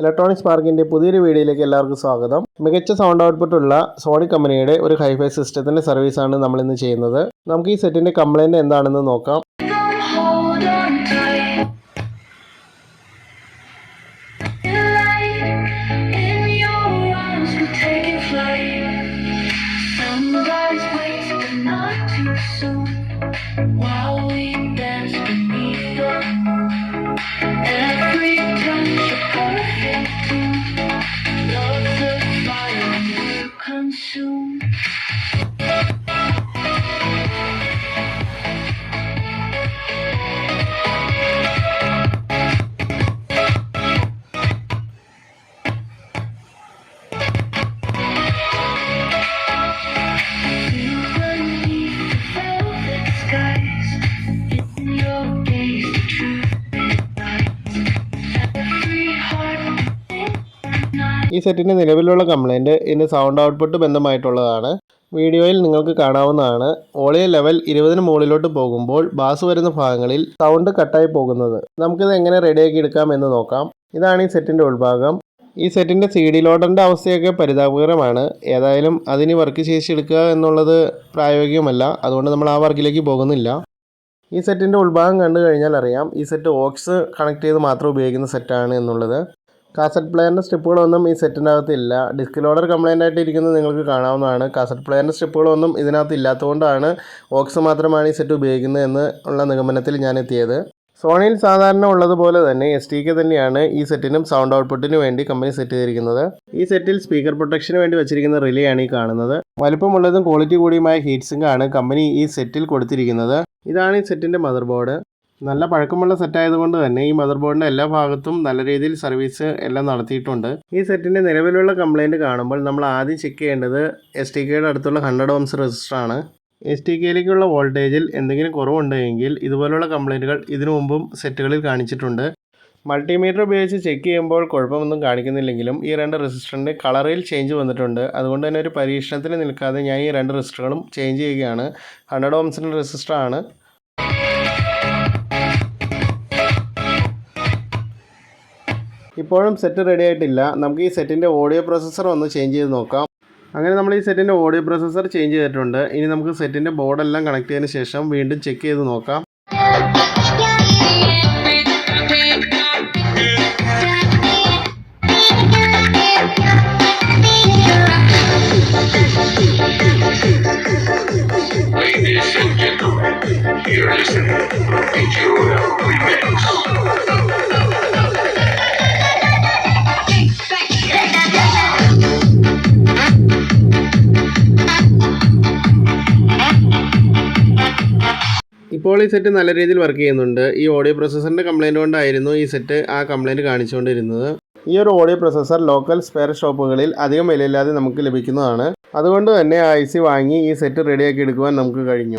Electronics പാർക്കിന്റെ പുതിയൊരു വീഡിയോയിലേക്ക് എല്ലാവർക്കും സ്വാഗതം. മികച്ച സൗണ്ട് ഔട്ട്പുട്ട് ഉള്ള സോണി കമ്പനിയുടെ ഒരു ഹൈഫൈ സിസ്റ്റത്തിന്റെ സർവീസാണ് നമ്മൾ ഇന്ന് ചെയ്യുന്നത്. നമുക്ക് ഈ സെറ്റിന്റെ കംപ്ലൈന്റ് എന്താണെന്ന് നോക്കാം. ഈ സെറ്റിന്റെ നിലവിലുള്ള കംപ്ലൈന്റ് ഇതിന്റെ സൗണ്ട് ഔട്ട്പുട്ട് ബന്ധമായിട്ടുള്ളതാണ്. വീഡിയോയിൽ നിങ്ങൾക്ക് കാണാവുന്നതാണ്. ഓളിയ ലെവൽ ഇരുപതിന് മുകളിലോട്ട് പോകുമ്പോൾ ബാസ് വരുന്ന ഭാഗങ്ങളിൽ സൗണ്ട് കട്ടായി പോകുന്നത്. നമുക്കിത് എങ്ങനെ റെഡിയാക്കി എടുക്കാം എന്ന് നോക്കാം. ഇതാണ് ഈ സെറ്റിന്റെ ഉൾഭാഗം. ഈ സെറ്റിന്റെ സി ഡി ലോഡറിന്റെ അവസ്ഥയൊക്കെ പരിതാപകരമാണ്. ഏതായാലും അതിന് വർക്ക് ശേഷിയെടുക്കുക എന്നുള്ളത് പ്രായോഗികമല്ല. അതുകൊണ്ട് നമ്മൾ ആ വർക്കിലേക്ക് പോകുന്നില്ല. ഈ സെറ്റിന്റെ ഉൾഭാഗം കണ്ടു കഴിഞ്ഞാൽ അറിയാം. ഈ സെറ്റ് ഓക്സ് കണക്ട് ചെയ്ത് മാത്രം ഉപയോഗിക്കുന്ന സെറ്റാണ് എന്നുള്ളത്. കാസറ്റ് പ്ലെയറിന്റെ സ്ട്രിപ്പുകളൊന്നും ഈ ഇല്ല. ഡിസ്ക് ലോഡർ കംപ്ലൈന്റ് ആയിട്ട് ഇരിക്കുന്നത് നിങ്ങൾക്ക് കാണാവുന്നതാണ്. കാസറ്റ് പ്ലെയറിന്റെ സ്ട്രിപ്പുകളൊന്നും ഇതിനകത്ത് ഇല്ലാത്തതുകൊണ്ടാണ് ഓക്സ് മാത്രമാണ് ഈ സെറ്റ് ഉപയോഗിക്കുന്നത് എന്ന് ഉള്ള നിഗമനത്തിൽ ഞാൻ എത്തിയത്. സോണിയിൽ സാധാരണ ഉള്ളതുപോലെ തന്നെ എസ് ടി കെ തന്നെയാണ് ഈ സെറ്റിനും സൗണ്ട് ഔട്ട്പുട്ടിന് വേണ്ടി കമ്പനി സെറ്റ് ചെയ്തിരിക്കുന്നത്. ഈ സെറ്റിൽ സ്പീക്കർ പ്രൊട്ടക്ഷന് വേണ്ടി വെച്ചിരിക്കുന്ന റിലേ ആണ് ഈ കാണുന്നത്. വലുപ്പമുള്ളതും ക്വാളിറ്റി കൂടിയുമായ ഹീറ്റ് ആണ് കമ്പനി ഈ സെറ്റിൽ കൊടുത്തിരിക്കുന്നത്. ഇതാണ് ഈ സെറ്റിന്റെ മദർ ബോർഡ് നല്ല പഴക്കമുള്ള സെറ്റ് ആയതുകൊണ്ട് തന്നെ ഈ മദർ ബോർഡിന്റെ എല്ലാ ഭാഗത്തും നല്ല രീതിയിൽ സർവീസ് എല്ലാം നടത്തിയിട്ടുണ്ട്. ഈ സെറ്റിന്റെ നിലവിലുള്ള കംപ്ലൈന്റ് കാണുമ്പോൾ നമ്മൾ ആദ്യം ചെക്ക് ചെയ്യേണ്ടത് എസ് ടി കെയുടെ അടുത്തുള്ള ഹൺഡ്രഡ് ഓംസ് റെസിസ്റ്റർ ആണ്. എസ് ടി കെയിലേക്കുള്ള വോൾട്ടേജിൽ എന്തെങ്കിലും കുറവുണ്ടെങ്കിൽ ഇതുപോലുള്ള കംപ്ലൈന്റുകൾ ഇതിനു മുമ്പും സെറ്റുകളിൽ കാണിച്ചിട്ടുണ്ട്. മൾട്ടിമീറ്റർ ഉപയോഗിച്ച് ചെക്ക് ചെയ്യുമ്പോൾ കുഴപ്പമൊന്നും കാണിക്കുന്നില്ലെങ്കിലും ഈ രണ്ട് റെസിസ്റ്ററിന്റെ കളറിൽ ചേഞ്ച് വന്നിട്ടുണ്ട്. അതുകൊണ്ട് തന്നെ ഒരു പരീക്ഷണത്തിന് നിൽക്കാതെ ഞാൻ ഈ രണ്ട് റെസിസ്റ്ററുകളും ചേഞ്ച് ചെയ്യുകയാണ്. ഹൺഡ്രഡ് ഓംസിന്റെ റെസിസ്റ്റർ ഇപ്പോഴും സെറ്റ് റെഡി ആയിട്ടില്ല. നമുക്ക് ഈ സെറ്റിന്റെ ഓഡിയോ പ്രോസസ്സർ ഒന്ന് ചേഞ്ച് ചെയ്ത് നോക്കാം. അങ്ങനെ നമ്മൾ ഈ സെറ്റിന്റെ ഓഡിയോ പ്രോസസ്സർ ചേഞ്ച് ചെയ്തിട്ടുണ്ട്. ഇനി നമുക്ക് സെറ്റിന്റെ ബോർഡെല്ലാം കണക്ട് ചെയ്തതിന് ശേഷം വീണ്ടും ചെക്ക് ചെയ്ത് നോക്കാം. You're listening to ഇപ്പോൾ ഈ സെറ്റ് നല്ല രീതിയിൽ വർക്ക് ചെയ്യുന്നുണ്ട്. ഈ ഓഡിയോ പ്രോസസ്സറിന്റെ കംപ്ലൈന്റ് കൊണ്ടായിരുന്നു ഈ സെറ്റ് ആ കംപ്ലൈന്റ് കാണിച്ചുകൊണ്ടിരുന്നത്. ഈ ഒരു ഓഡിയോ പ്രൊസസർ ലോക്കൽ സ്പെയർ ഷോപ്പുകളിൽ അധികം വിലയില്ലാതെ നമുക്ക് ലഭിക്കുന്നതാണ്. അതുകൊണ്ട് തന്നെ ആ ഐ സി വാങ്ങി ഈ സെറ്റ് റെഡിയാക്കി എടുക്കുവാൻ നമുക്ക് കഴിഞ്ഞു.